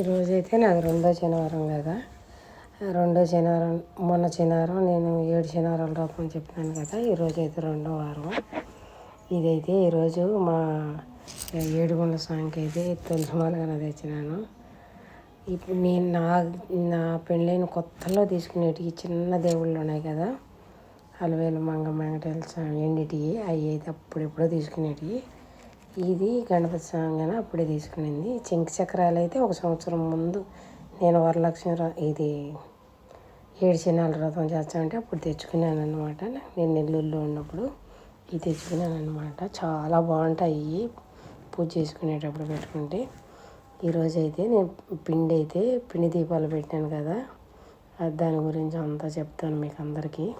ఈరోజు అయితే నాది రెండో శనివారం కదా. రెండో శనివారం మొన్న శనివారం నేను ఏడు శనివారాల రూపం చెప్పినాను కదా ఈరోజు అయితే రెండో వారం. ఇదైతే ఈరోజు మా ఏడుగుండ్ల స్వామికి అయితే తులసిమాలగా తెచ్చినాను. ఇప్పుడు నేను నా నా పెళ్ళైన కొత్తలో తీసుకునేటివి చిన్న దేవుళ్ళు ఉన్నాయి కదా అలవేలు మంగ వెంకటేశ్వర స్వామి ఎండిటివి అవి అయితే అప్పుడెప్పుడో తీసుకునేటివి. ఇది గణపతి స్వామి అప్పుడే తీసుకునింది. చెంకి చక్రాలు అయితే ఒక సంవత్సరం ముందు నేను వరలక్ష్మి ర- ఇది ఏడు చిన్నాల వ్రతం చేస్తామంటే అప్పుడు తెచ్చుకున్నాను అనమాట నేను నెల్లూరులో ఉన్నప్పుడు ఇది తెచ్చుకున్నాను అనమాట చాలా బాగుంటాయి. పూజ చేసుకునేటప్పుడు పెట్టుకుంటే. ఈరోజు అయితే నేను పిండి అయితే పిండి దీపాలు పెట్టాను కదా. అది దాని గురించి అంతా చెప్తాను మీకు అందరికీ.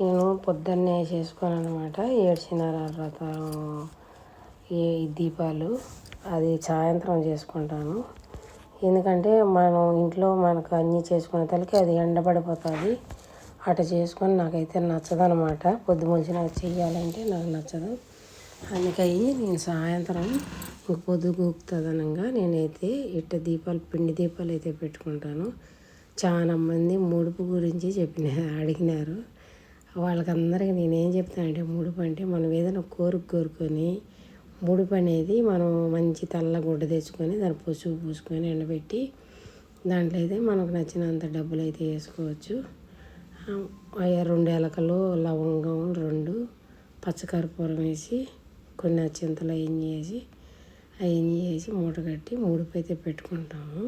నేను పొద్దున్నే చేసుకోను అనమాట ఏడ్చినార వ్రతం ఈ దీపాలు. అది సాయంత్రం చేసుకుంటాను. ఎందుకంటే మనం ఇంట్లో మనకు అన్నీ చేసుకునే తలకి అది ఎండబడిపోతుంది. అటు చేసుకొని నాకైతే నచ్చదనమాట. పొద్దు ముంచి చేయాలంటే చెయ్యాలంటే నాకు నచ్చదు. అందుకని నేను సాయంత్రం ఇంక పొద్దు నేనైతే ఇట్ట దీపాలు పిండి దీపాలు అయితే పెట్టుకుంటాను. చాలా మంది ముడుపు గురించి చెప్పిన అడిగినారు. వాళ్ళకందరికీ నేనేం చెప్తానంటే ముడుపు అంటే మనం ఏదైనా కోరిక కోరుకొని ముడుపు అనేది మనం మంచి తెల్ల గుడ్డ తెచ్చుకొని దాని పసుపు పూసుకొని ఎండబెట్టి దాంట్లో అయితే మనకు నచ్చినంత డబ్బులు అయితే వేసుకోవచ్చు. రెండు ఎలకలు లవంగం రెండు పచ్చకర్పూరం వేసి కొన్ని అచ్చింతలు అవన్నీ వేసి అవన్నీ వేసి మూట కట్టి ముడుపు అయితే పెట్టుకుంటాము.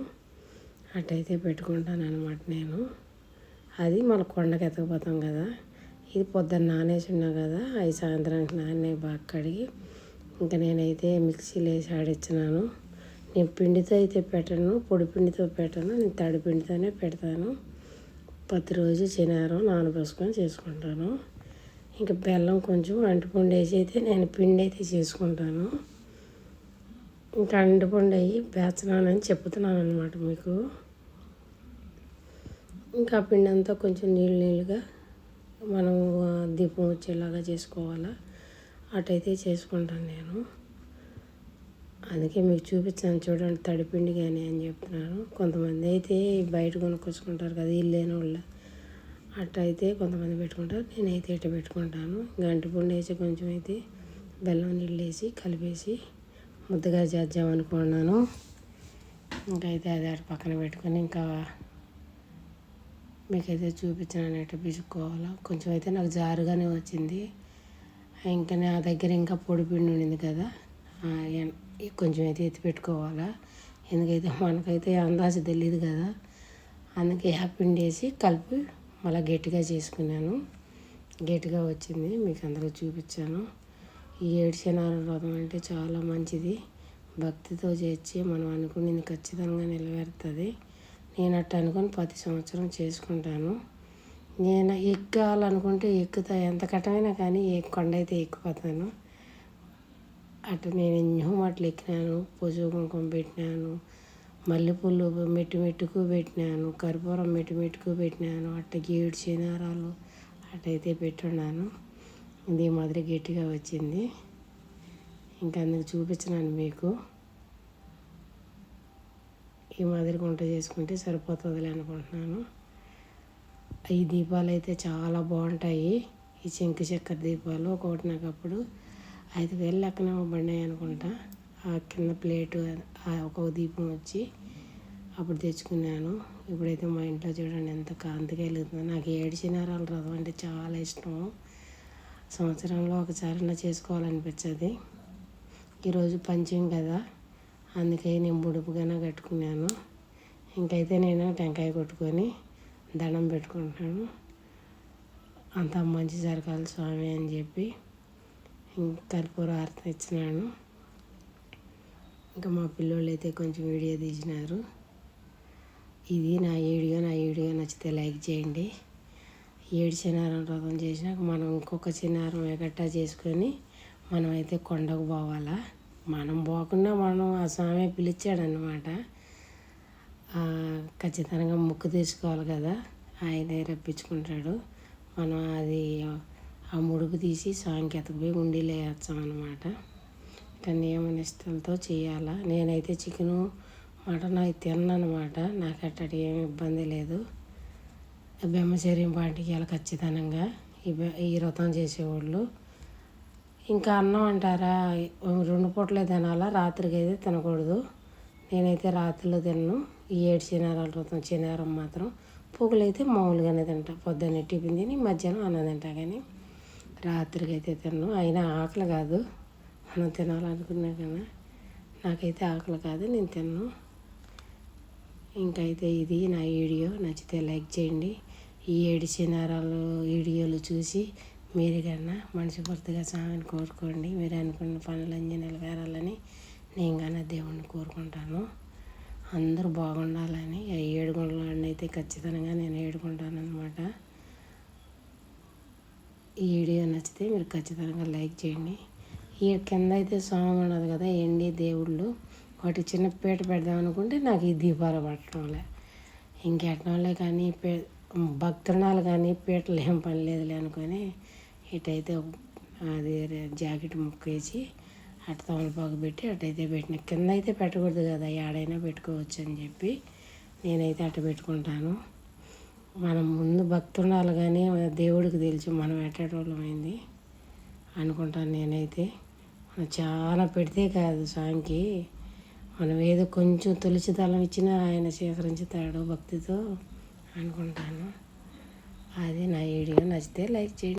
అట్టయితే పెట్టుకుంటాను అనమాట నేను. అది మన కొండకి ఎత్తకపోతాం కదా. ఇది పొద్దున్న నానేసి ఉన్నా కదా అవి సాయంత్రానికి నానే బాగా కడిగి ఇంకా నేనైతే మిక్సీలో వేసి ఆడిచ్చినాను. నేను పిండితో అయితే పెట్టను పొడి పిండితో పెట్టను నేను తడి పిండితోనే పెడతాను. ప్రతిరోజు చినారం నానబోసుకొని చేసుకుంటాను. ఇంకా బెల్లం కొంచెం అంటుపండు వేసి అయితే నేను పిండి అయితే చేసుకుంటాను. ఇంకా అంటుపండు అయ్యి బేచనానని చెప్తున్నాను అనమాట మీకు. ఇంకా ఆ పిండి అంతా కొంచెం నీళ్ళు నీళ్ళుగా మనం దీపం వచ్చేలాగా చేసుకోవాలా? అటైతే చేసుకుంటాను నేను. అందుకే మీకు చూపించాను చూడండి తడిపిండి కానీ అని చెప్తున్నాను కొంతమంది అయితే బయట కొనుక్కొచ్చుకుంటారు కదా ఇల్లు లేని వాళ్ళు. అట్టయితే కొంతమంది పెట్టుకుంటారు నేనైతే ఇట్ట పెట్టుకుంటాను. గంటిపండు వేసి కొంచెం అయితే బెల్లం నీళ్ళు వేసి కలిపేసి ముద్దగా చేద్దాం అనుకున్నాను. ఇంకైతే అది అటు పక్కన పెట్టుకొని ఇంకా మీకైతే చూపించాను ఎట్ట కొంచెం అయితే నాకు జారుగానే వచ్చింది. ఇంకా నా దగ్గర ఇంకా పొడి పిండి ఉండింది కదా కొంచెం అయితే ఎత్తి పెట్టుకోవాలా? ఎందుకైతే మనకైతే అందాజు తెలియదు కదా అందుకే ఆ పిండి వేసి కలిపి మళ్ళీ గట్టిగా చేసుకున్నాను. గట్టిగా వచ్చింది మీకు అందరూ చూపించాను. ఈ ఏడు వ్రతం అంటే చాలా మంచిది. భక్తితో చేర్చి మనం అనుకున్నది ఖచ్చితంగా నెరవేరుతుంది. నేను అట్ట అనుకుని ప్రతి సంవత్సరం చేసుకుంటాను. నేను ఎక్కాలనుకుంటే ఎక్కుతా ఎంత కట్టమైనా కానీ ఏ కొండ అయితే ఎక్కిపోతాను అటు నేను ఎన్నో మాటలు ఎక్కినాను పసుపు కుంకుమ పెట్టినాను మల్లెపూలు మెట్టు మెట్టుకు పెట్టినాను కర్పూరం మెట్టు మెట్టుకు పెట్టినాను అట్ట గేడు చినారాలు అటైతే పెట్టున్నాను. ఇది మాదిరి గట్టిగా వచ్చింది. ఇంకా అందుకు చూపించినాను మీకు. ఈ మాదిరి వంట చేసుకుంటే సరిపోతుందిలే అనుకుంటున్నాను. ఈ దీపాలు అయితే చాలా బాగుంటాయి. ఈ చెంకు చక్కెర దీపాలు ఒకటి నాకు అప్పుడు ఐదు వేలు లెక్కన ఇవ్వబడినాయి అనుకుంటా. ఆ కింద ప్లేటు ఒక దీపం వచ్చి అప్పుడు తెచ్చుకున్నాను. ఇప్పుడైతే మా ఇంట్లో చూడండి ఎంత కాంతిగా వెలుగుతుందో. నాకు ఏడు చిన్నారాలు రథం అంటే చాలా ఇష్టం. సంవత్సరంలో ఒకసారైనా చేసుకోవాలనిపించదు. ఈరోజు పంచం కదా. అందుకే నేను బుడుపుగానే కట్టుకున్నాను. ఇంకైతే నేను టెంకాయ కొట్టుకొని దండం పెట్టుకుంటున్నాను. అంతా మంచి జరగాలి స్వామి అని చెప్పి ఇంక కర్పూర హారతి ఇచ్చినాను ఇంకా మా పిల్లోళ్ళు అయితే కొంచెం వీడియో తీసినారు. ఇది నా వీడియో నా వీడియో నచ్చితే లైక్ చేయండి. ఏడు చిన్నారం వ్రతం చేసినాక మనం ఇంకొక చిన్నారం ఎగట్టా చేసుకొని మనమైతే కొండకు పోవాలా? మనం పోకుండా మనం ఆ స్వామి పిలిచాడనమాట ఖచ్చితంగా ముక్కు తీసుకోవాలి కదా. ఆయనే రప్పించుకుంటాడు. మనం అది ఆ ముడుపు తీసి స్వామికి పోయి ఉండిలో వేస్తాం అనమాట ఇట్లా నియమ నిష్టలతో చేయాలా? నేనైతే చికెను మటన్ అవి తిన్నమాట నాకు అట్టడి ఏమి ఇబ్బంది లేదు. బ్రహ్మచర్యం పాటికి ఖచ్చితంగా. ఈ ఈ వ్రతం చేసేవాళ్ళు. ఇంకా అన్నం అంటారా? రెండు పూటలే తినాలా? రాత్రికి అయితే తినకూడదు. నేనైతే రాత్రిలో తిన్ను. ఈ ఏడు శనివారాల క్రితం శనివారం మాత్రం పొగులైతే మామూలుగానే తింటా. పొద్దున్నే టిఫిన్ తిని మధ్యాహ్నం అన్నం తింటా కానీ రాత్రికి అయితే తిన్ను. అయినా ఆకలి కాదు. మనం తినాలనుకున్నా కదా నాకైతే ఆకలి కాదు. నేను తిన్ను. ఇంకైతే ఇది నా వీడియో. నచ్చితే లైక్ చేయండి. ఈ ఏడు శనివారాలు వీడియోలు చూసి మీరు కన్నా మనస్ఫూర్తిగా స్వామిని కోరుకోండి. మీరు అనుకున్న పనులన్నీ నెరవేరాలని నేను కన్నా దేవుణ్ణి కోరుకుంటాను. అందరూ బాగుండాలని ఆ ఏడుగుండలని అయితే ఖచ్చితంగా నేను ఏడుకుంటాను అనమాట ఈ వీడియో నచ్చితే మీరు ఖచ్చితంగా లైక్ చేయండి. ఈ కింద అయితే స్వామి ఉన్నది కదా ఎండి దేవుళ్ళు? వాటి చిన్న పీట పెడదాం అనుకుంటే నాకు ఈ దీపాలు పట్టడంలే. ఇంకెట్టడంలే కానీ పే భక్తునాలు కానీ పీటలు ఏం పని లేదులే అనుకొని ఇటైతే అది జాకెట్ ముక్కేసి అటు తమలపాకు పెట్టి అటైతే పెట్టిన. కింద అయితే పెట్టకూడదు కదా ఏడైనా పెట్టుకోవచ్చు అని చెప్పి నేనైతే అటు పెట్టుకుంటాను. మనం ముందు భక్తుండాలి కానీ దేవుడికి తెలుసు మనం ఎట్టేటోళ్ళమైంది అనుకుంటాను నేనైతే. మనం చాలా పెడితే కాదు స్వామికి మనం ఏదో కొంచెం తులసి దళం ఇచ్చినా ఆయన స్వీకరించుతాడు భక్తితో అనుకుంటాను. అది నా వీడియో నచ్చితే లైక్ చేయండి.